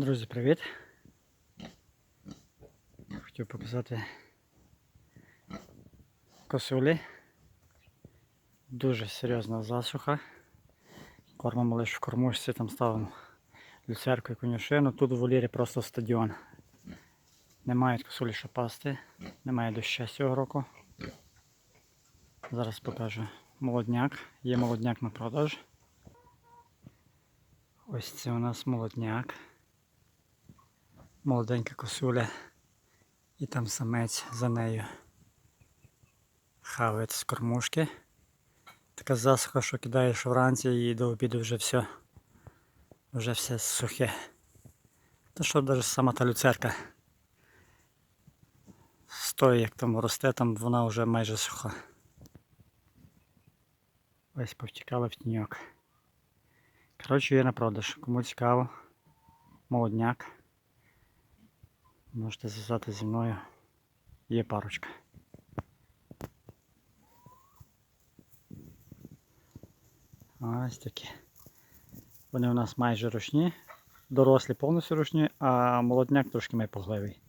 Друзі, привіт! Хотів показати косулі. Дуже серйозна засуха. Кормимо лише в кормушці, там ставимо люцерку і конюшину. Тут у волірі просто стадіон. Не мають косулі що пасти, немає дощу цього року. Зараз покажу молодняк. Є молодняк на продаж. Ось це у нас молодняк. Молоденька косуля. І там самець за нею. Хавець з кормушки. Така засуха, що кидаєш вранці і до обіду вже все. Вже все сухе. Та що навіть сама та люцерка. Стоїть, як там росте, там вона вже майже суха. Ось повтікала в тіньок. Коротше, є на продаж. Кому цікаво, молодняк. Можете зв'язати зі мною. Є парочка. Ось такі. Вони у нас майже ручні, дорослі повністю ручні, а молодняк трошки майпогливий.